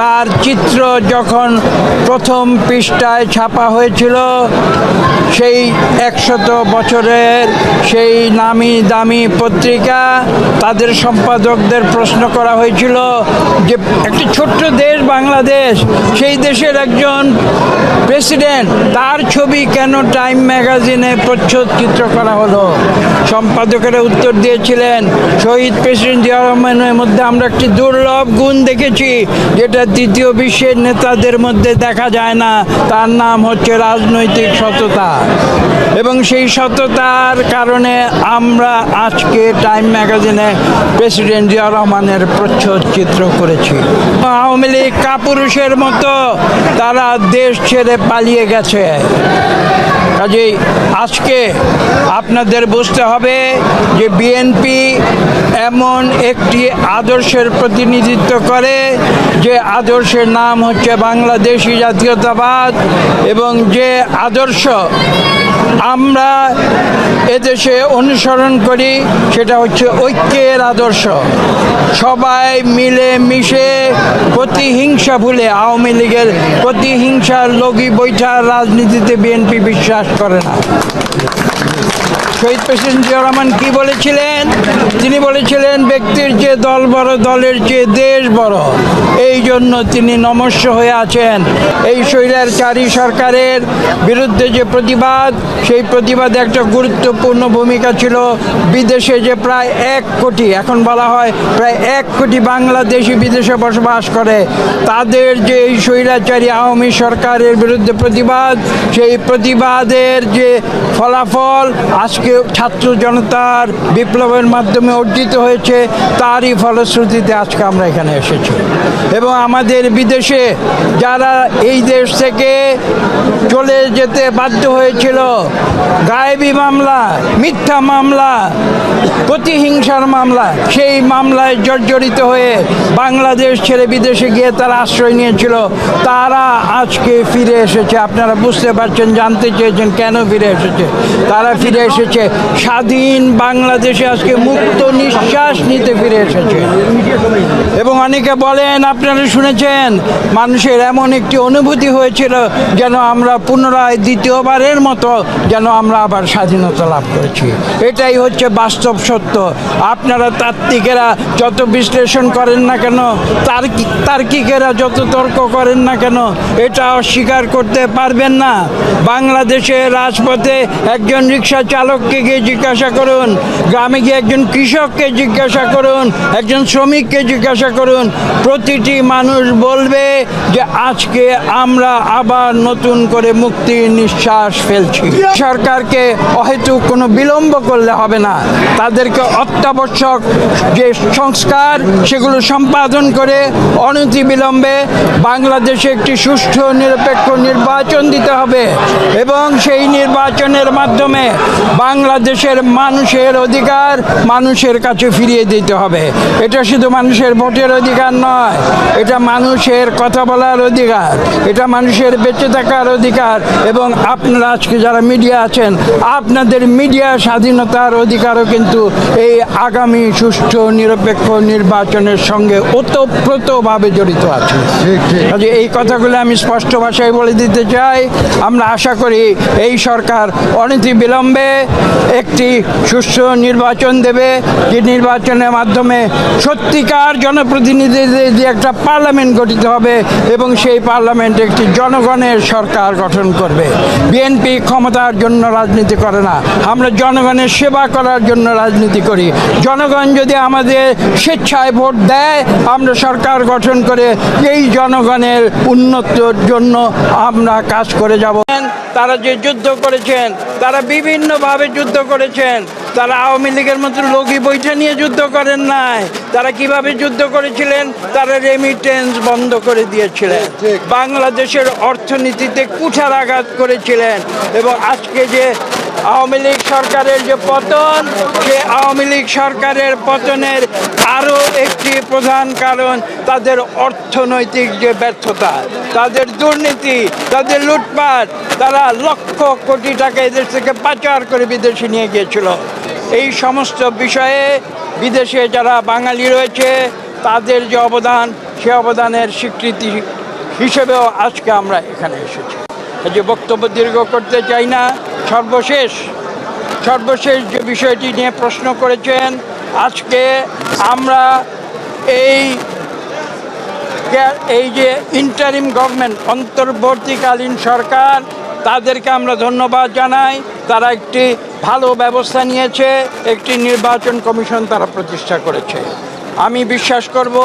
তার চিত্র যখন প্রথম পৃষ্ঠায় ছাপা হয়েছিল, সেই একশত বছরের সেই নামি দামি পত্রিকা তাদের সম্পাদকদের প্রশ্ন করা হয়েছিল যে, একটি ছোট্ট দেশ বাংলাদেশ, সেই দেশের একজন প্রেসিডেন্ট, তার ছবি কেন টাইম ম্যাগাজিনে প্রচ্ছদ চিত্র করা হলো? সম্পাদকেরা উত্তর দিয়েছিলেন, শহীদ প্রেসিডেন্ট জিয়া রহমানের মধ্যে আমরা একটি দুর্লভ গুণ দেখেছি, যেটা তৃতীয় বিশ্বের নেতাদের মধ্যে দেখা যায় না। তার নাম হচ্ছে রাজনৈতিক সততা। এবং সেই সততার কারণে আমরা আজকে টাইম ম্যাগাজিনে প্রেসিডেন্ট জিয়া রহমানের প্রচ্ছদ চিত্র করেছি। আওয়ামী লীগ কাপুরুষের মতো তারা দেশ ছেড়ে পালিয়ে গেছে। কাজেই আজকে আপনাদের বুঝতে হবে যে বিএনপি এমন একটি আদর্শের প্রতিনিধিত্ব করে যে আদর্শের নাম হচ্ছে বাংলাদেশি জাতীয়তাবাদ এবং যে আদর্শ আমরা এদেশে অনুসরণ করি, সেটা হচ্ছে ঐক্যের আদর্শ। সবাই মিলে মিশে প্রতিহিংসা ভুলে আওয়ামী লীগের প্রতিহিংসার লগি বৈঠার রাজনীতিতে বিএনপি বিশ্বাস করে না। শহীদ প্রেসিডেন্ট জিয়া রহমান কি বলেছিলেন? তিনি বলেছিলেন, ব্যক্তির যে দল বড়, দলের যে দেশ বড়। এই জন্য তিনি নমস্য হয়ে আছেন। এই স্বৈরাচারী সরকারের বিরুদ্ধে যে প্রতিবাদ, সেই প্রতিবাদে একটা গুরুত্বপূর্ণ ভূমিকা ছিল বিদেশে যে প্রায় এক কোটি, এখন বলা হয় প্রায় এক কোটি বাংলাদেশি বিদেশে বসবাস করে। তাদের যে এই স্বৈরাচারী আওয়ামী সরকারের বিরুদ্ধে প্রতিবাদ, সেই প্রতিবাদের যে ফলাফল আজকে ছাত্র জনতার বিপ্লবের মাধ্যমে অর্জিত হয়েছে, তারই ফলশ্রুতিতে আজকে আমরা এখানে এসেছি। এবং আমাদের বিদেশে যারা এই দেশ থেকে চলে যেতে বাধ্য হয়েছিল, গায়েবী মামলা, মিথ্যা মামলা, প্রতিহিংসার মামলা, সেই মামলায় জর্জরিত হয়ে বাংলাদেশ ছেড়ে বিদেশে গিয়ে তারা আশ্রয় নিয়েছিল, তারা আজকে ফিরে এসেছে। আপনারা বুঝতে পারছেন, জানতে চেয়েছেন কেন ফিরে এসেছে। তারা ফিরে এসেছে স্বাধীন বাংলাদেশে আজকে মুক্ত নিঃশ্বাস নিতে ফিরে এসেছে। এবং অনেকে বলেন আপনারা শুনেছেন, মানুষের এমন একটি অনুভূতি হয়েছিল যেন আমরা পুনরায় দ্বিতীয়বারের মতো যেন আমরা আবার স্বাধীনতা লাভ করেছি। এটাই হচ্ছে বাস্তব সত্য। আপনারা তাত্ত্বিকেরা যত বিশ্লেষণ করেন না কেন তার্কিক তার্কিকেরা যত তর্ক করেন না কেন, এটা অস্বীকার করতে পারবেন না। বাংলাদেশের রাজপথে একজন রিক্সা চালককে গিয়ে জিজ্ঞাসা করুন, গ্রামে গিয়ে একজন কৃষককে জিজ্ঞাসা করুন, একজন শ্রমিককে জিজ্ঞাসা করুন, প্রতিটি মানুষ বলবে যে আজকে আমরা আবার নতুন করে মুক্তির নিঃশ্বাস ফেলছি। সরকারকে অহেতু কোনো বিলম্ব করলে হবে না। তাদেরকে অত্যাবশ্যক যে সংস্কার, সেগুলো সম্পাদন করে অনতি বিলম্বে বাংলাদেশে একটি সুষ্ঠু, নিরপেক্ষ নির্বাচন দিতে হবে এবং সেই নির্বাচনের মাধ্যমে বাংলাদেশের মানুষের অধিকার মানুষের কাছে ফিরিয়ে দিতে হবে। এটা শুধু মানুষের ভোটের অধিকার নয়। এটা মানুষের কথা বলার অধিকার এটা মানুষের বেঁচে থাকার অধিকার এবং আপনারা আজকে যারা মিডিয়া আছেন আপনাদের মিডিয়া স্বাধীনতার অধিকারও কিন্তু এই আগামী সুষ্ঠু নিরপেক্ষ নির্বাচনের সঙ্গে ওতপ্রোতভাবে জড়িত আছে। কাজে এই কথাগুলো আমি স্পষ্ট ভাষায় বলে দিতে চাই। আমরা আশা করি এই সরকার অনতি বিলম্বে একটি সুষ্ঠু নির্বাচন দেবে। যে নির্বাচনের মাধ্যমে সত্যিকার জনপ্রতিনিধিদের দিয়ে একটা পার্লামেন্ট গঠিত হবে এবং সেই পার্লামেন্ট একটি জনগণের সরকার গঠন করবে। বিএনপি ক্ষমতার জন্য রাজনীতি করে না। আমরা জনগণের সেবা করার জন্য রাজনীতি করি। জনগণ যদি আমাদের স্বেচ্ছায় ভোট দেয়, আমরা সরকার গঠন করে এই জনগণের উন্নতির জন্য আমরা কাজ করে যাব। তারা যে যুদ্ধ করেছেন, তারা বিভিন্নভাবে যুদ্ধ করেছেন। তারা আওয়ামী লীগের মতো লগি বৈঠা নিয়ে যুদ্ধ করেন নাই। তারা কীভাবে যুদ্ধ করেছিলেন? তারা রেমিটেন্স বন্ধ করে দিয়েছিলেন। বাংলাদেশের অর্থনীতিতে কুঠার আঘাত করেছিলেন। এবং আজকে যে আওয়ামী লীগ সরকারের যে পতন, সে আওয়ামী লীগ সরকারের পতনের আরও একটি প্রধান কারণ তাদের অর্থনৈতিক যে ব্যর্থতা, তাদের দুর্নীতি, তাদের লুটপাট, তারা লক্ষ কোটি টাকা এদের থেকে পাচার করে বিদেশে নিয়ে গিয়েছিল। এই সমস্ত বিষয়ে বিদেশে যারা বাঙালি রয়েছে, তাদের যে অবদান, সে অবদানের স্বীকৃতি হিসেবেও আজকে আমরা এখানে এসেছি। যে বক্তব্য দীর্ঘ করতে চাই না সর্বশেষ সর্বশেষ যে বিষয়টি নিয়ে প্রশ্ন করেছেন, আজকে আমরা এই এই যে ইন্টারিম গভর্নমেন্ট অন্তর্বর্তীকালীন সরকার, তাদেরকে আমরা ধন্যবাদ জানাই। তারা একটি ভালো ব্যবস্থা নিয়েছে, একটি নির্বাচন কমিশন তারা প্রতিষ্ঠা করেছে। আমি বিশ্বাস করব,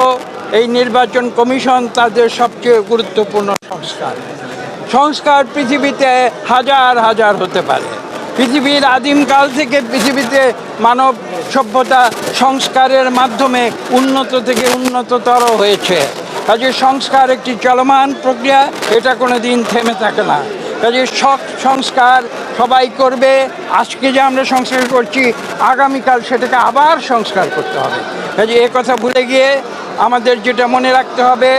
এই নির্বাচন কমিশন তাদের সবচেয়ে গুরুত্বপূর্ণ সংস্কার। সংস্কার পৃথিবীতে হাজার হাজার হতে পারে। পৃথিবীর আদিমকাল থেকে পৃথিবীতে মানব সভ্যতা সংস্কারের মাধ্যমে উন্নত থেকে উন্নততর হয়েছে। কাজে সংস্কার একটি চলমান প্রক্রিয়া, এটা কোনো দিন থেমে থাকে না। কাজে সব সংস্কার সবাই করবে, আজকে যে আমরা সংস্কার করছি, আগামীকাল সেটাকে আবার সংস্কার করতে হবে। কাজে এ কথা ভুলে গিয়ে আমাদের যেটা মনে রাখতে হবে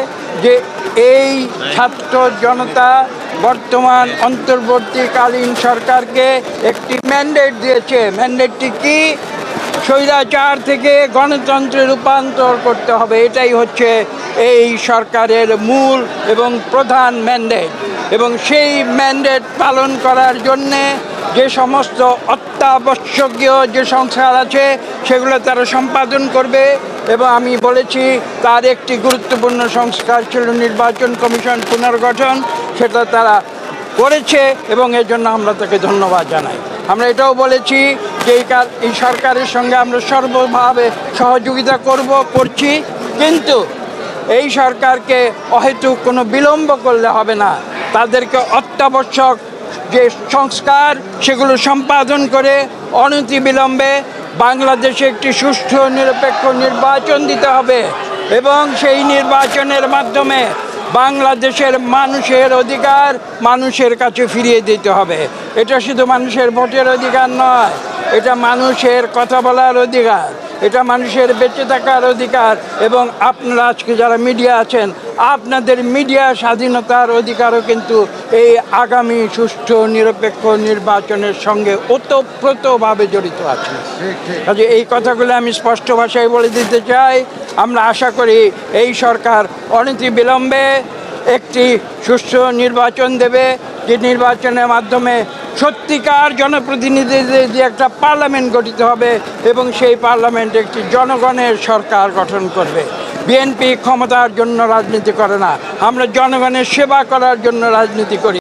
যে এই ছাত্র জনতা বর্তমান অন্তর্বর্তীকালীন সরকারকে একটি ম্যান্ডেট দিয়েছে। ম্যান্ডেটটি কি? স্বৈরাচার থেকে গণতন্ত্রে রূপান্তর করতে হবে, এটাই হচ্ছে এই সরকারের মূল এবং প্রধান ম্যান্ডেট এবং সেই ম্যান্ডেট পালন করার জন্যে যে সমস্ত অত্যাবশ্যকীয় যে সংস্কার আছে, সেগুলো তারা সম্পাদন করবে। এবং আমি বলেছি, তার একটি গুরুত্বপূর্ণ সংস্কার ছিল নির্বাচন কমিশন পুনর্গঠন, সেটা তারা করেছে এবং এর জন্য আমরা তাকে ধন্যবাদ জানাই। আমরা এটাও বলেছি যে এই কার- এই সরকারের সঙ্গে আমরা সর্বভাবে সহযোগিতা করব, করছি, কিন্তু এই সরকারকে অহেতুক কোনো বিলম্ব করলে হবে না। তাদেরকে অত্যাবশ্যক যে সংস্কার, সেগুলো সম্পাদন করে অনতি বিলম্বে বাংলাদেশে একটি সুষ্ঠু, নিরপেক্ষ নির্বাচন দিতে হবে এবং সেই নির্বাচনের মাধ্যমে বাংলাদেশের মানুষের অধিকার মানুষের কাছে ফিরিয়ে দিতে হবে। এটা শুধু মানুষের ভোটের অধিকার নয় এটা মানুষের কথা বলার অধিকার, এটা মানুষের বেঁচে থাকার অধিকার এবং আপনারা আজকে যারা মিডিয়া আছেন, আপনাদের মিডিয়া স্বাধীনতার অধিকারও কিন্তু এই আগামী সুষ্ঠু, নিরপেক্ষ নির্বাচনের সঙ্গে ওতপ্রোতভাবে জড়িত আছে। কাজে এই কথাগুলো আমি স্পষ্ট ভাষায় বলে দিতে চাই। আমরা আশা করি এই সরকার অনতি বিলম্বে একটি সুষ্ঠু নির্বাচন দেবে। যে নির্বাচনের মাধ্যমে সত্যিকার জনপ্রতিনিধিদের যে একটা পার্লামেন্ট গঠিত হবে এবং সেই পার্লামেন্ট একটি জনগণের সরকার গঠন করবে। বিএনপি ক্ষমতার জন্য রাজনীতি করে না। আমরা জনগণের সেবা করার জন্য রাজনীতি করি।